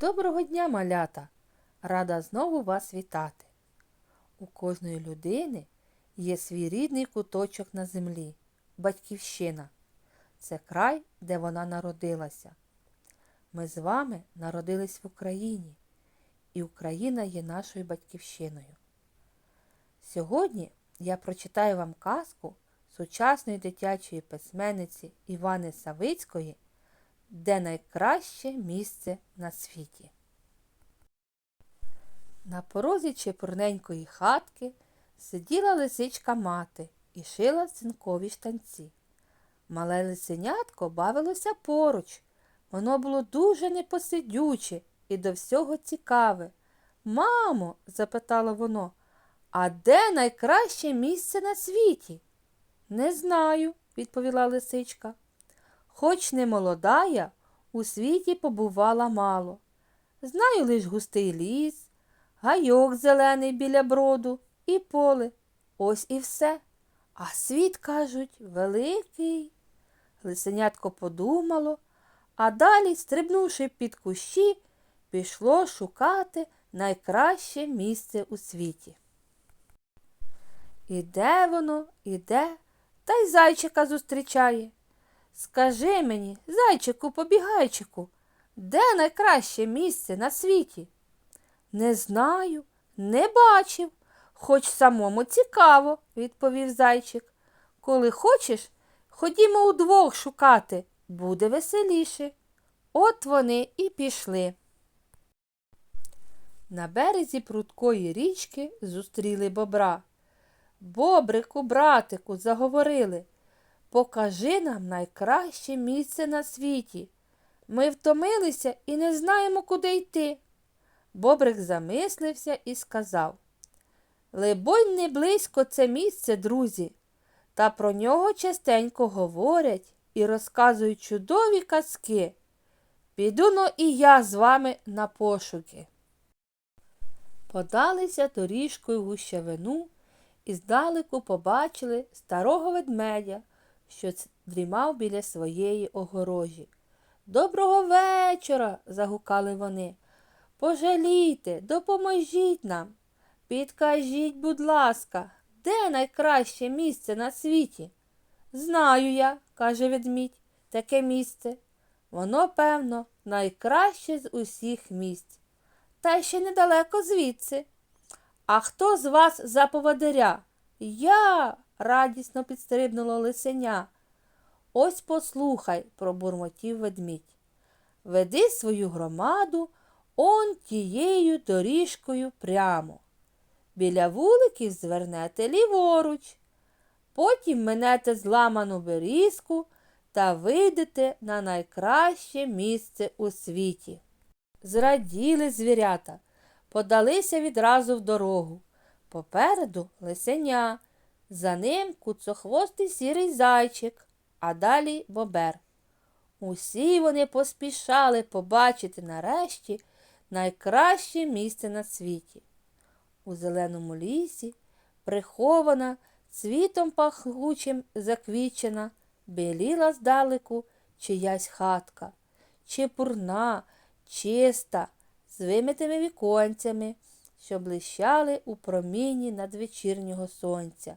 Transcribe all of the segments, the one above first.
Доброго дня, малята! Рада знову вас вітати. У кожної людини є свій рідний куточок на землі батьківщина. Це край, де вона народилася. Ми з вами народились в Україні, і Україна є нашою батьківщиною. Сьогодні я прочитаю вам казку сучасної дитячої письменниці Івани Савицької де найкраще місце на світі. На порозі чепурненької хатки сиділа лисичка мати і шила синкові штанці. Мале лисенятко бавилося поруч. Воно було дуже непосидюче і до всього цікаве. Мамо, запитало воно, а де найкраще місце на світі? Не знаю, відповіла лисичка. Хоч не молода я, у світі побувала мало. Знаю лиш густий ліс, гайок зелений біля броду і поле. Ось і все. А світ, кажуть, великий. Лисенятко подумало, а далі, стрибнувши під кущі, пішло шукати найкраще місце у світі. Іде воно, іде, та й зайчика зустрічає. Скажи мені, зайчику побігайчику, де найкраще місце на світі? Не знаю, не бачив, хоч самому цікаво, відповів зайчик. Коли хочеш, ходімо удвох шукати, буде веселіше. От вони і пішли. На березі прудкої річки зустріли бобра. Бобрику, братику, заговорили. Покажи нам найкраще місце на світі. Ми втомилися і не знаємо, куди йти. Бобрик замислився і сказав Либонь, не близько це місце, друзі, та про нього частенько говорять і розказують чудові казки. Піду но і я з вами на пошуки. Подалися доріжкою в гущавину і здалеку побачили старого ведмедя що дрімав біля своєї огорожі. Доброго вечора. загукали вони. Пожалійте, допоможіть нам. Підкажіть, будь ласка, де найкраще місце на світі? Знаю я, каже ведмідь, таке місце. Воно, певно, найкраще з усіх місць. Та ще недалеко звідси. А хто з вас за поводиря? Я, радісно підстрибнуло лисеня. Ось послухай, пробурмотів ведмідь. Веди свою громаду он тією доріжкою прямо. Біля вуликів звернете ліворуч, потім минете зламану берізку та вийдете на найкраще місце у світі. Зраділи звірята, подалися відразу в дорогу. Попереду лисеня, за ним куцохвостий сірий зайчик, а далі бобер. Усі вони поспішали побачити нарешті найкраще місце на світі. У зеленому лісі, прихована, цвітом пахучим заквічена, біліла здалеку чиясь хатка, чепурна, чиста, з вимитими віконцями, що блищали у проміні надвечірнього сонця.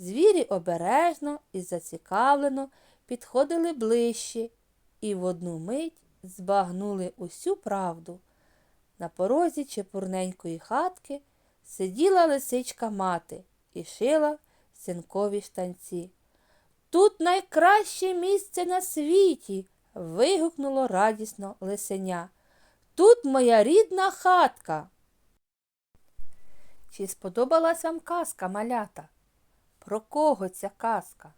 Звірі обережно і зацікавлено підходили ближче і в одну мить збагнули усю правду. На порозі чепурненької хатки сиділа лисичка мати і шила синкові штанці. Тут найкраще місце на світі. вигукнуло радісно лисеня. Тут моя рідна хатка. Чи сподобалась вам казка малята? Про кого ця казка?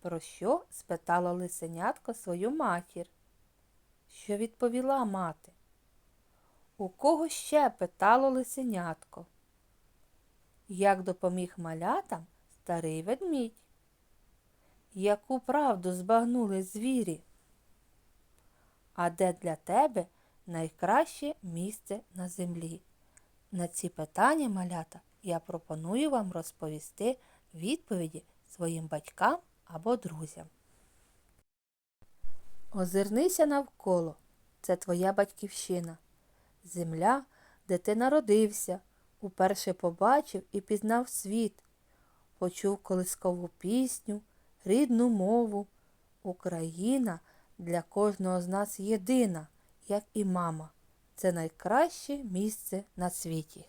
Про що? спитала лисенятко свою матір. Що відповіла мати? У кого ще питало лисенятко? Як допоміг малятам старий ведмідь? Яку правду збагнули звірі? А де для тебе найкраще місце на землі? На ці питання, малята, я пропоную вам розповісти відповіді своїм батькам або друзям. Озирнися навколо. це твоя батьківщина. Земля, де ти народився, уперше побачив і пізнав світ, почув колискову пісню, рідну мову. Україна для кожного з нас єдина, як і мама. Це найкраще місце на світі.